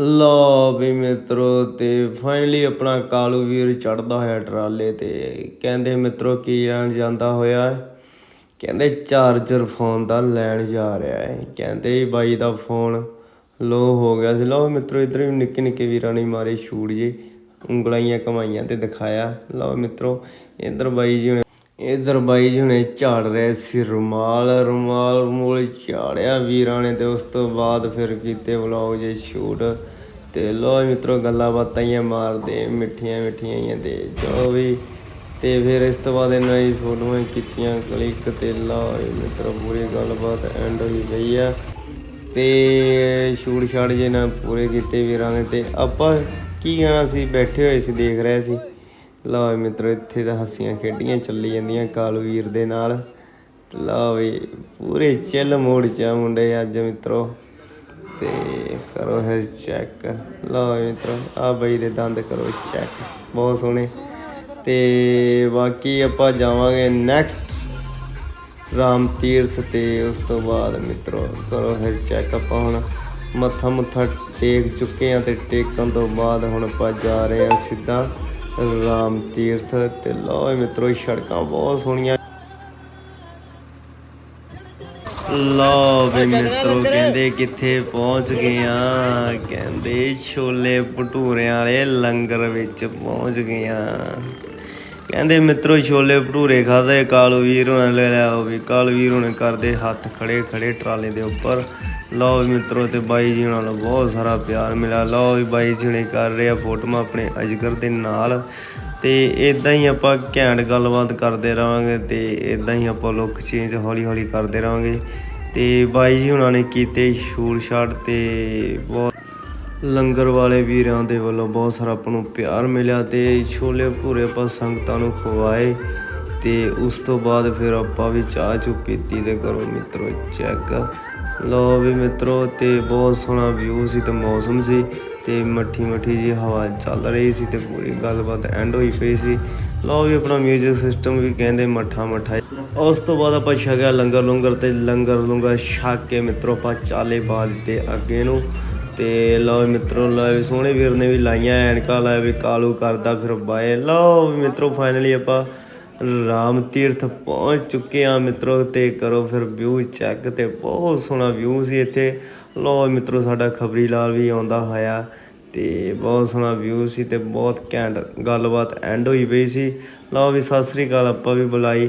ਲਓ ਵੀ ਮਿੱਤਰੋ ਤੇ ਫਾਈਨਲੀ ਆਪਣਾ ਕਾਲੂ ਵੀਰ ਚੜਦਾ ਹੋਇਆ ਟਰਾਲੇ ਤੇ। ਕਹਿੰਦੇ ਮਿੱਤਰੋ ਕੀ ਲੈਣ ਜਾਂਦਾ ਹੋਇਆ? ਕਹਿੰਦੇ ਚਾਰਜਰ ਫੋਨ ਦਾ ਲੈਣ ਜਾ ਰਿਹਾ ਹੈ। ਕਹਿੰਦੇ ਬਾਈ ਦਾ ਫੋਨ ਲੋ ਹੋ ਗਿਆ ਸੀ। ਲਓ ਮਿੱਤਰੋ ਇਧਰ ਵੀ ਨਿੱਕੇ ਨਿੱਕੇ ਵੀਰਾਂ ਨੇ ਮਾਰੇ ਸ਼ੂਟ ਜੇ ਉਂਗਲਾਈਆਂ ਕਮਾਈਆਂ ਤੇ ਦਿਖਾਇਆ। ਲਓ ਮਿੱਤਰੋ ਇਧਰ ਬਾਈ ਜੀ ਇਧਰ ਬਾਈ ਜੀ ਹੁਣੇ ਝਾੜ ਰਹੇ ਸੀ, ਰੁਮਾਲ ਰੁਮਾਲ ਮੂਲ ਝਾੜਿਆ ਵੀਰਾਂ ਨੇ ਤੇ ਉਸ ਤੋਂ ਬਾਅਦ ਫਿਰ ਕੀਤੇ ਵਲੌਗ ਜੇ ਸ਼ੂਟ ਤੇ ਲੋ ਮਿੱਤਰੋ ਗੱਲਾਂ ਬਾਤਾਂ ਹੀ ਮਾਰਦੇ, ਮਿੱਠੀਆਂ ਮਿੱਠੀਆਂ ਹੀ ਤੇ ਜੋ ਵੀ। ਤੇ ਫਿਰ ਇਸ ਤੋਂ ਬਾਅਦ ਇਹਨਾਂ ਦੀ ਫੋਟੋਆਂ ਕੀਤੀਆਂ ਕਲਿੱਕ ਤੇ ਲਓ ਮਿੱਤਰੋ ਪੂਰੀ ਗੱਲਬਾਤ ਐਂਡ ਹੋਈ ਗਈ ਆ। ਤੇ ਸ਼ੂਟ ਛਾੜ ਜੇ ਨਾ ਪੂਰੇ ਕੀਤੇ ਵੀਰਾਂ ਨੇ ਤੇ ਆਪਾਂ ਕੀ ਕਹਿਣਾ ਸੀ, ਬੈਠੇ ਹੋਏ ਸੀ, ਦੇਖ ਰਹੇ ਸੀ। ਲਓ ਮਿੱਤਰੋ, ਇੱਥੇ ਤਾਂ ਹੱਸੀਆਂ ਖੇਡੀਆਂ ਚੱਲੀ ਜਾਂਦੀਆਂ ਕਾਲੂ ਵੀਰ ਦੇ ਨਾਲ। ਲਓ ਵੀ ਪੂਰੇ ਚਿੱਲ ਮੋੜ ਚ ਆ ਮੁੰਡੇ ਅੱਜ ਮਿੱਤਰੋ। ਤੇ ਕਰੋ ਫਿਰ ਚੈੱਕ ਲਓ ਮਿੱਤਰੋ, ਆ ਬਈ ਦੇ ਦੰਦ ਕਰੋ ਚੈੱਕ ਬਹੁਤ ਸੋਹਣੇ। ਤੇ ਬਾਕੀ ਆਪਾਂ ਜਾਵਾਂਗੇ ਨੈਕਸਟ ਰਾਮ ਤੀਰਥ ਤੇ ਉਸ ਤੋਂ ਬਾਅਦ ਮਿੱਤਰੋ, ਕਰੋ ਫਿਰ ਚੈੱਕ ਆਪਾਂ ਹੁਣ ਮੱਥਾ ਮੁੱਥਾ ਟੇਕ ਚੁੱਕੇ ਆ ਤੇ ਟੇਕਣ ਤੋਂ ਬਾਅਦ ਹੁਣ ਆਪਾਂ ਜਾ ਰਹੇ ਆ ਸਿੱਧਾ। ਰਾਮ ਤੀਰਥ ਤੇ ਲਓ ਮਿੱਤਰੋ ਸੜਕਾਂ ਬਹੁਤ ਸੋਹਣੀਆਂ। ਲਓ ਵੀ ਮਿੱਤਰੋ, ਕਹਿੰਦੇ ਕਿੱਥੇ ਪਹੁੰਚ ਗਏ ਆ? ਕਹਿੰਦੇ ਛੋਲੇ ਭਟੂਰਿਆਂ ਵਾਲੇ ਲੰਗਰ ਵਿੱਚ ਪਹੁੰਚ ਗਏ ਆ। ਕਹਿੰਦੇ ਮਿੱਤਰੋ ਛੋਲੇ ਭਟੂਰੇ ਖਾਦੇ ਕਾਲੂ ਵੀਰ ਹੁਣਾਂ ਲੈ ਲਿਆ ਉਹ ਵੀ। ਕਾਲੂ ਵੀਰ ਹੁਣੇ ਕਰਦੇ ਹੱਥ ਖੜੇ ਖੜੇ ਟਰਾਲੇ ਦੇ ਉੱਪਰ। ਲਓ ਵੀ ਮਿੱਤਰੋ ਤੇ ਬਾਈ ਜੀ ਹੁਣਾਂ ਨੂੰ ਬਹੁਤ ਸਾਰਾ ਪਿਆਰ ਮਿਲਿਆ। ਲਓ ਵੀ ਬਾਈ ਜੀ ਹੁਣੇ ਕਰ ਰਿਹਾ ਫੋਟੋਆਂ ਆਪਣੇ ਅਜਗਰ ਦੇ ਨਾਲ। ਤੇ ਇਦਾਂ ਹੀ ਆਪਾਂ ਘੈਂਟ ਗੱਲਬਾਤ ਕਰਦੇ ਰਵਾਂਗੇ ਤੇ ਇਦਾਂ ਹੀ ਆਪਾਂ ਲੁੱਕ ਚੇਂਜ ਹੌਲੀ ਹੌਲੀ ਕਰਦੇ ਰਵਾਂਗੇ ਤੇ ਬਾਈ ਜੀ ਹੁਣਾਂ ਨੇ ਕੀਤੇ ਸ਼ੂਟ ਸ਼ਾਟ ਤੇ ਬਹੁਤ ਲੰਗਰ ਵਾਲੇ ਵੀਰਾਂ ਦੇ ਵੱਲੋਂ ਬਹੁਤ ਸਾਰਾ ਆਪਾਂ ਨੂੰ ਪਿਆਰ ਮਿਲਿਆ ਤੇ ਛੋਲੇ ਭੂਰੇ ਆਪਾਂ ਸੰਗਤਾਂ ਨੂੰ ਖਵਾਏ ਤੇ ਉਸ ਤੋਂ ਬਾਅਦ ਫਿਰ ਆਪਾਂ ਵੀ ਚਾਹ ਚੁ ਪੀਤੀ ਤੇ ਕਰੋ ਮਿੱਤਰੋ ਚੈੱਕ। ਲਓ ਵੀ ਮਿੱਤਰੋ, ਤੇ ਬਹੁਤ ਸੋਹਣਾ ਵਿਊ ਸੀ ਤੇ ਮੌਸਮ ਸੀ ਤੇ ਮੱਠੀ ਮੱਠੀ ਜੀ ਹਵਾ ਚੱਲ ਰਹੀ ਸੀ ਤੇ ਪੂਰੀ ਗੱਲਬਾਤ ਐਂਡ ਹੋਈ ਪਈ ਸੀ। ਲਓ ਵੀ ਆਪਣਾ 뮤직 ਸਿਸਟਮ ਵੀ ਕਹਿੰਦੇ ਮੱਠਾ ਮੱਠਾ ਉਸ ਤੋਂ ਬਾਅਦ ਆਪਾਂ ਛਕਿਆ ਲੰਗਰ ਲੰਗਰ ਤੇ ਲੰਗਰ ਲੰਗਰ ਛਕ ਕੇ ਮਿੱਤਰੋ ਆਪਾਂ ਚਾਲੇ ਪਾ ਦਿੱਤੇ ਅੱਗੇ ਨੂੰ। ਤੇ ਲਓ ਵੀ ਮਿੱਤਰੋ, ਲਓ ਵੀ ਸੋਹਣੇ ਵੀਰ ਨੇ ਵੀ ਲਾਈਆਂ ਐਨਕਾਂ ਲਾਇਆ ਵੀ ਕਾਲੂ ਕਰਦਾ ਫਿਰ ਬਾਏ। ਲਓ ਵੀ ਮਿੱਤਰੋ ਫਾਈਨਲੀ ਆਪਾਂ ਰਾਮ ਤੀਰਥ ਪਹੁੰਚ ਚੁੱਕੇ ਆ ਮਿੱਤਰੋ, ਤੇ ਕਰੋ ਫਿਰ ਵਿਊ ਚੈੱਕ ਤੇ ਬਹੁਤ ਸੋਹਣਾ ਵਿਊ ਸੀ ਇੱਥੇ। ਲਓ ਮਿੱਤਰੋ, ਸਾਡਾ ਖਬਰੀ ਲਾਲ ਵੀ ਆਉਂਦਾ ਹੋਇਆ ਤੇ ਬਹੁਤ ਸੋਹਣਾ ਵਿਊ ਸੀ ਤੇ ਬਹੁਤ ਘੈਂਟ ਗੱਲਬਾਤ ਐਂਡ ਹੋਈ ਪਈ ਸੀ। ਲਓ ਵੀ ਸਤਿ ਸ੍ਰੀ ਅਕਾਲ, ਆਪਾਂ ਵੀ ਬੁਲਾਈ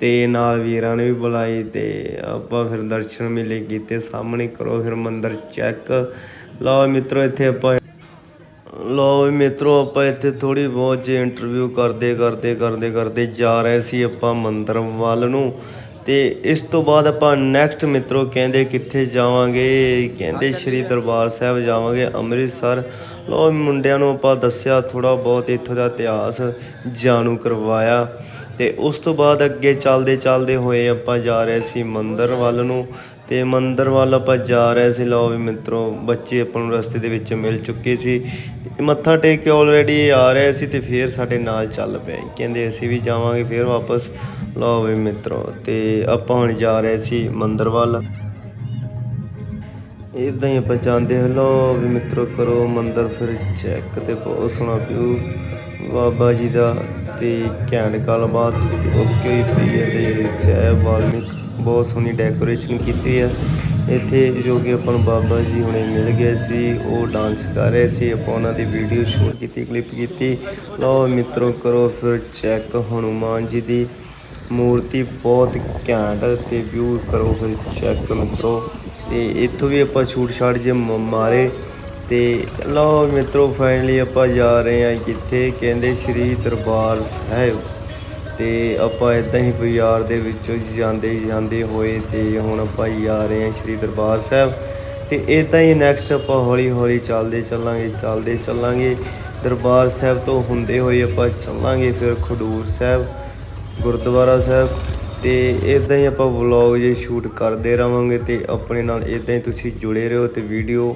ਤੇ ਨਾਲ ਵੀਰਾਂ ਨੇ ਵੀ ਬੁਲਾਈ ਤੇ ਆਪਾਂ ਫਿਰ ਦਰਸ਼ਨ ਮੇਲੇ ਕੀਤੇ। ਸਾਹਮਣੇ ਕਰੋ ਫਿਰ ਮੰਦਰ ਚੈੱਕ ਲਓ ਮਿੱਤਰੋ, ਇੱਥੇ ਆਪਾਂ ਲਓ ਵੀ ਮਿੱਤਰੋ, ਆਪਾਂ ਇੱਥੇ ਥੋੜੀ ਬਹੁਤ ਜੇ ਇੰਟਰਵਿਊ ਕਰਦੇ ਕਰਦੇ ਕਰਦੇ ਕਰਦੇ ਜਾ ਰਹੇ ਸੀ ਆਪਾਂ ਮੰਦਰ ਵੱਲ ਨੂੰ। ਤੇ ਇਸ ਤੋਂ ਬਾਅਦ ਆਪਾਂ ਨੈਕਸਟ ਮਿੱਤਰੋ ਕਹਿੰਦੇ ਕਿੱਥੇ ਜਾਵਾਂਗੇ? ਕਹਿੰਦੇ ਸ਼੍ਰੀ ਦਰਬਾਰ ਸਾਹਿਬ ਜਾਵਾਂਗੇ ਅੰਮ੍ਰਿਤਸਰ। ਲਓ ਵੀ ਮੁੰਡਿਆਂ ਨੂੰ ਆਪਾਂ ਦੱਸਿਆ ਥੋੜਾ ਬਹੁਤ ਇੱਥੋਂ ਦਾ ਇਤਿਹਾਸ ਜਾਣੂ ਕਰਵਾਇਆ। ਤੇ ਉਸ ਤੋਂ ਬਾਅਦ ਅੱਗੇ ਚੱਲਦੇ ਚੱਲਦੇ ਹੋਏ ਆਪਾਂ ਜਾ ਰਹੇ ਸੀ ਮੰਦਰ ਵੱਲ ਨੂੰ। ਤੇ ਮੰਦਰ ਵੱਲ ਆਪਾਂ ਜਾ ਰਹੇ ਸੀ। ਲਓ ਵੀ ਮਿੱਤਰੋ, ਬੱਚੇ ਆਪਾਂ ਨੂੰ ਰਸਤੇ ਦੇ ਵਿੱਚ ਮਿਲ ਚੁੱਕੇ ਸੀ। ਮੱਥਾ ਟੇਕ ਕੇ ਆਲਰੇਡੀ ਆ ਰਹੇ ਸੀ ਤੇ ਫਿਰ ਸਾਡੇ ਨਾਲ ਚੱਲ ਪਏ। ਕਹਿੰਦੇ ਅਸੀਂ ਵੀ ਜਾਵਾਂਗੇ ਫਿਰ ਵਾਪਸ। ਲਓ ਵੀ ਮਿੱਤਰੋ, ਤੇ ਆਪਾਂ ਹੁਣ ਜਾ ਰਹੇ ਸੀ ਮੰਦਰ ਵੱਲ। ਇਦਾਂ ਹੀ ਆਪਾਂ ਜਾਂਦੇ ਹਾਂ। ਲਓ ਵੀ ਮਿੱਤਰੋ, ਕਰੋ ਮੰਦਰ ਫਿਰ ਚੈੱਕ ਤੇ ਬਹੁਤ ਸੋਹਣਾ ਵਿਊ ਬਾਬਾ ਜੀ ਦਾ ਤੇ ਘੈਂਟ ਗੱਲਬਾਤ। ਤੇ ਓਕੇ ਹੋਈ ਪਈ ਹੈ ਤੇ ਜੈ ਵਾਲਮੀਕ ਬਹੁਤ ਸੋਹਣੀ ਡੈਕੋਰੇਸ਼ਨ ਕੀਤੀ ਹੈ ਇੱਥੇ ਜੋ ਕਿ ਆਪਾਂ ਨੂੰ ਬਾਬਾ ਜੀ ਹੁਣੇ ਮਿਲ ਗਏ ਸੀ, ਉਹ ਡਾਂਸ ਕਰ ਰਹੇ ਸੀ। ਆਪਾਂ ਉਹਨਾਂ ਦੀ ਵੀਡੀਓ ਸ਼ੂਟ ਕੀਤੀ ਕਲਿੱਪ ਕੀਤੀ। ਲਓ ਮਿੱਤਰੋ, ਕਰੋ ਫਿਰ ਚੈੱਕ ਹਨੂਮਾਨ ਜੀ ਦੀ ਮੂਰਤੀ। ਬਹੁਤ ਘੈਂਟ ਤੇ ਵਿਊ ਕਰੋ ਫਿਰ ਚੈੱਕ ਮਿੱਤਰੋ। ਤੇ ਇੱਥੋਂ ਵੀ ਆਪਾਂ ਸ਼ੂਟ ਸ਼ਾਟ ਜੇ ਮਾਰੇ। ਤੇ ਲਓ ਮਿੱਤਰੋ ਫਾਈਨਲੀ ਆਪਾਂ ਜਾ ਰਹੇ ਹਾਂ ਕਿੱਥੇ ਕਹਿੰਦੇ ਸ਼੍ਰੀ ਦਰਬਾਰ ਸਾਹਿਬ। ਤੇ ਆਪਾਂ ਇਦਾਂ ਹੀ ਬਾਜ਼ਾਰ ਦੇ ਵਿੱਚੋਂ ਜਾਂਦੇ ਜਾਂਦੇ ਹੋਏ ਤੇ ਹੁਣ ਆਪਾਂ ਹੀ ਜਾ ਰਹੇ ਹਾਂ ਸ਼੍ਰੀ ਦਰਬਾਰ ਸਾਹਿਬ। ਤੇ ਇਦਾਂ ਹੀ ਨੈਕਸਟ ਆਪਾਂ ਹੌਲੀ ਹੌਲੀ ਚੱਲਦੇ ਚੱਲਾਂਗੇ ਚੱਲਦੇ ਚੱਲਾਂਗੇ। ਦਰਬਾਰ ਸਾਹਿਬ ਤੋਂ ਹੁੰਦੇ ਹੋਏ ਆਪਾਂ ਚੱਲਾਂਗੇ ਫਿਰ ਖਡੂਰ ਸਾਹਿਬ, ਗੁਰਦੁਆਰਾ ਸਾਹਿਬ। ਤੇ ਇਦਾਂ ਹੀ ਆਪਾਂ ਵਲੌਗ ਜੇ ਸ਼ੂਟ ਕਰਦੇ ਰਵਾਂਗੇ ਤੇ ਆਪਣੇ ਨਾਲ ਇਦਾਂ ਹੀ ਤੁਸੀਂ ਜੁੜੇ ਰਹੋ ਤੇ ਵੀਡੀਓ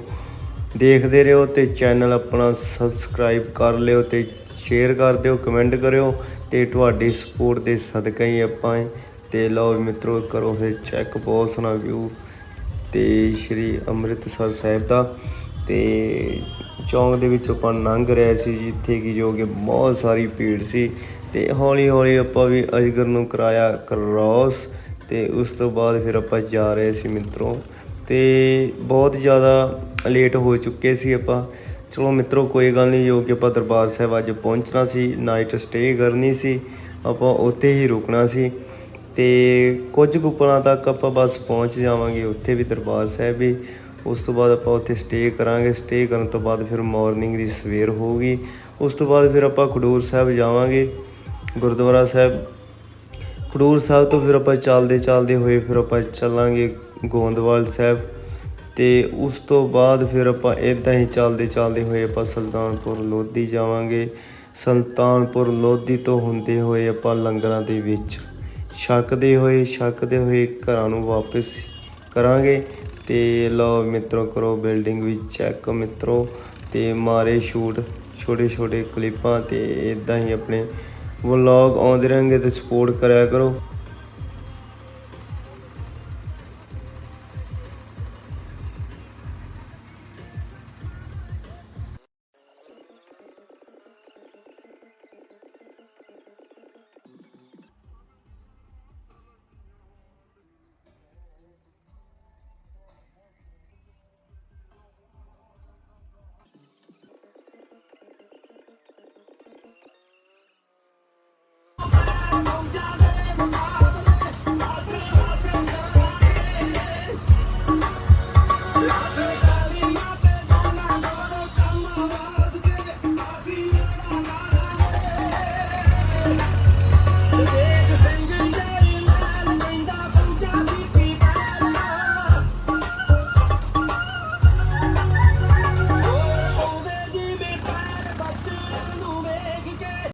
ਦੇਖਦੇ ਰਹੋ ਤੇ ਚੈਨਲ ਆਪਣਾ ਸਬਸਕ੍ਰਾਈਬ ਕਰ ਲਿਓ ਤੇ ਸ਼ੇਅਰ ਕਰ ਦਿਓ ਕਮੈਂਟ ਕਰਿਓ। ਤੇ ਤੁਹਾਡੀ ਸਪੋਰਟ ਦੇ ਸਦਕਾ ਹੀ ਆਪਾਂ ਇਹ ਤੇ ਲਓ ਵੀ ਮਿੱਤਰੋ, ਕਰੋ ਫਿਰ ਚੈੱਕ ਬਹੁਤ ਸੋਹਣਾ ਵਿਊ ਤੇ ਸ਼੍ਰੀ ਅੰਮ੍ਰਿਤਸਰ ਸਾਹਿਬ ਦਾ। ਤੇ ਚੌਂਕ ਦੇ ਵਿੱਚ ਆਪਾਂ ਲੰਘ ਰਹੇ ਸੀ ਜਿੱਥੇ ਕਿ ਜੋ ਕਿ ਬਹੁਤ ਸਾਰੀ ਭੀੜ ਸੀ। ਤੇ ਹੌਲੀ ਹੌਲੀ ਆਪਾਂ ਵੀ ਅਜਗਰ ਨੂੰ ਕਰਾਇਆ ਕ੍ਰੋਸ ਤੇ ਉਸ ਤੋਂ ਬਾਅਦ ਫਿਰ ਆਪਾਂ ਜਾ ਰਹੇ ਸੀ ਮਿੱਤਰੋ। ਤੇ ਬਹੁਤ ਜ਼ਿਆਦਾ ਲੇਟ ਹੋ ਚੁੱਕੇ ਸੀ ਆਪਾਂ। ਚਲੋ ਮਿੱਤਰੋ, ਕੋਈ ਗੱਲ ਨਹੀਂ, ਜੋ ਕਿ ਆਪਾਂ ਦਰਬਾਰ ਸਾਹਿਬ ਅੱਜ ਪਹੁੰਚਣਾ ਸੀ ਨਾਈਟ ਸਟੇ ਕਰਨੀ ਸੀ, ਆਪਾਂ ਉੱਥੇ ਹੀ ਰੁਕਣਾ ਸੀ ਤੇ ਕੁਝ ਕੁ ਤੱਕ ਆਪਾਂ ਬਸ ਪਹੁੰਚ ਜਾਵਾਂਗੇ ਉੱਥੇ ਵੀ ਦਰਬਾਰ ਸਾਹਿਬ ਵੀ। ਉਸ ਤੋਂ ਬਾਅਦ ਆਪਾਂ ਉੱਥੇ ਸਟੇ ਕਰਾਂਗੇ ਸਟੇ ਕਰਨ ਤੋਂ ਬਾਅਦ ਫਿਰ ਮਾਰਨਿੰਗ ਦੀ ਸਵੇਰ ਹੋਊਗੀ। ਉਸ ਤੋਂ ਬਾਅਦ ਫਿਰ ਆਪਾਂ ਖਡੂਰ ਸਾਹਿਬ ਜਾਵਾਂਗੇ, ਗੁਰਦੁਆਰਾ ਸਾਹਿਬ। ਖਡੂਰ ਸਾਹਿਬ ਤੋਂ ਫਿਰ ਆਪਾਂ ਚੱਲਦੇ ਚੱਲਦੇ ਹੋਏ ਫਿਰ ਆਪਾਂ ਚੱਲਾਂਗੇ ਗੋਂਦਵਾਲ ਸਾਹਿਬ। ਤੇ ਉਸ ਤੋਂ ਬਾਅਦ ਫਿਰ ਆਪਾਂ ਇਦਾਂ ਹੀ ਚੱਲਦੇ ਚੱਲਦੇ ਹੋਏ ਆਪਾਂ ਸੁਲਤਾਨਪੁਰ ਲੋਧੀ ਜਾਵਾਂਗੇ। ਸੁਲਤਾਨਪੁਰ ਲੋਧੀ ਤੋਂ ਹੁੰਦੇ ਹੋਏ ਆਪਾਂ ਲੰਗਰਾਂ ਦੇ ਵਿੱਚ ਛਕਦੇ ਹੋਏ ਛਕਦੇ ਹੋਏ ਘਰਾਂ ਨੂੰ ਵਾਪਸ ਕਰਾਂਗੇ। ਤੇ ਲਓ ਮਿੱਤਰੋ, ਕਰੋ ਬਿਲਡਿੰਗ ਵਿੱਚ ਚੈੱਕ ਮਿੱਤਰੋ। ਤੇ ਮਾਰੇ ਸ਼ੂਟ, ਛੋਟੇ ਛੋਟੇ ਕਲਿੱਪਾਂ ਤੇ ਇਦਾਂ ਹੀ ਆਪਣੇ ਵਲੌਗ ਆਉਂਦੇ ਰਹਿਣਗੇ ਤੇ ਸਪੋਰਟ ਕਰਿਆ ਕਰੋ।